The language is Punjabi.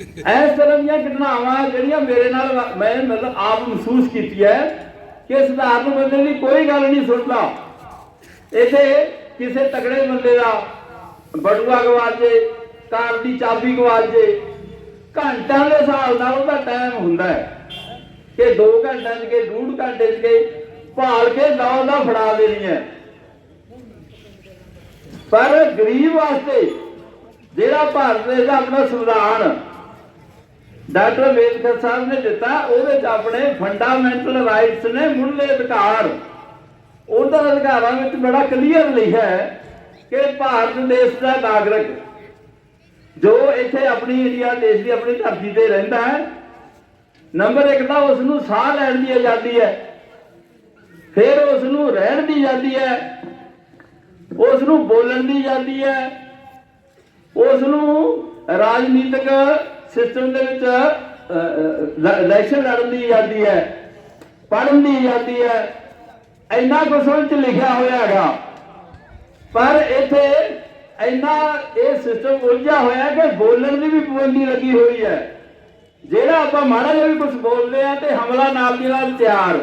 ਇਸ ਤਰ੍ਹਾਂ ਦੀਆਂ ਘਟਨਾਵਾਂ ਜਿਹੜੀਆਂ ਮੇਰੇ ਨਾਲ ਮੈਂ ਮਤਲਬ ਆਪ ਮਹਿਸੂਸ ਕੀਤੀ ਹੈ ਕਿ ਸਧਾਰਨ ਬੰਦੇ ਦੀ ਕੋਈ ਗੱਲ ਨਹੀਂ ਸੁਣਦਾ। ਇੱਥੇ ਕਿਸੇ ਤਕੜੇ ਬੰਦੇ ਦਾ ਬਟੂਆ ਗਵਾਜੇ ਕਾਰ ਦੀ ਚਾਬੀ ਗਵਾਜੇ ਘੰਟਿਆਂ ਦੇ ਹਿਸਾਬ ਨਾਲ ਉਹਦਾ ਟਾਈਮ ਹੁੰਦਾ ਹੈ ਕਿ 2 ਘੰਟਿਆਂ ਚ ਕੇ ਡੂਢ ਘੰਟੇ ਚ ਕੇ ਭਾਲ ਕੇ ਦੌੜ ਦਾ ਫੜਾ ਦੇਣੀ ਹੈ। ਪਰ ਗਰੀਬ ਵਾਸਤੇ ਜਿਹੜਾ ਭਾਰਤ ਦੇਸ਼ ਦਾ ਆਪਣਾ ਸੰਵਿਧਾਨ ਡਾਕਟਰ ਅੰਬੇਦਕਰ ਸਾਹਿਬ ਨੇ ਦਿੱਤਾ, ਉਹਦੇ ਚ ਆਪਣੇ ਫੰਡਾਮੈਂਟਲ ਰਾਈਟਸ ਨੇ ਮੁੱਢਲੇ ਅਧਿਕਾਰ। ਉਹਨਾਂ ਅਧਿਕਾਰਾਂ ਵਿੱਚ ਬੜਾ ਕਲੀਅਰ ਲਿਖਿਆ ਹੈ ਕਿ ਭਾਰਤ ਦੇਸ਼ ਦਾ ਨਾਗਰਿਕ ਜੋ ਇੱਥੇ ਆਪਣੀ ਇੰਡੀਆ, ਦੇਸ਼ ਦੀ ਆਪਣੀ ਧਰਤੀ ਤੇ ਰਹਿੰਦਾ ਹੈ, ਨੰਬਰ 1 ਤਾਂ ਉਸ ਨੂੰ ਸਾਹ ਲੈਣ ਦੀ ਆਜ਼ਾਦੀ ਹੈ, ਫਿਰ ਉਸ ਨੂੰ ਰਹਿਣ ਦੀ ਆਜ਼ਾਦੀ ਹੈ ਉਸ ਨੂੰ ਬੋਲਣ ਦੀ ਆਜ਼ਾਦੀ ਹੈ ਉਸ ਨੂੰ ਰਾਜਨੀਤਿਕ ਸਿਸਟਮ ਦੇ ਵਿੱਚ ਇਲੈਕਸ਼ਨ ਲੜਨ ਦੀ ਆਜ਼ਾਦੀ ਹੈ, ਪੜ੍ਹਨ ਦੀ ਆਜ਼ਾਦੀ ਹੈ, ਇੰਨਾ ਕੁਝ ਉਹ ਲਿਖਿਆ ਹੋਇਆ ਹੈਗਾ। ਪਰ ਇੱਥੇ ਇੰਨਾ ਇਹ ਸਿਸਟਮ ਉਲਝਿਆ ਹੋਇਆ ਕਿ ਬੋਲਣ ਦੀ ਵੀ ਪਾਬੰਦੀ ਲੱਗੀ ਹੋਈ ਹੈ। ਜਿਹੜਾ ਆਪਾਂ ਮਾੜਾ ਜਿਹਾ ਵੀ ਕੁਝ ਬੋਲਦੇ ਆ ਤੇ ਹਮਲਾ ਨਾਲ ਦੀ ਨਾਲ ਤਿਆਰ।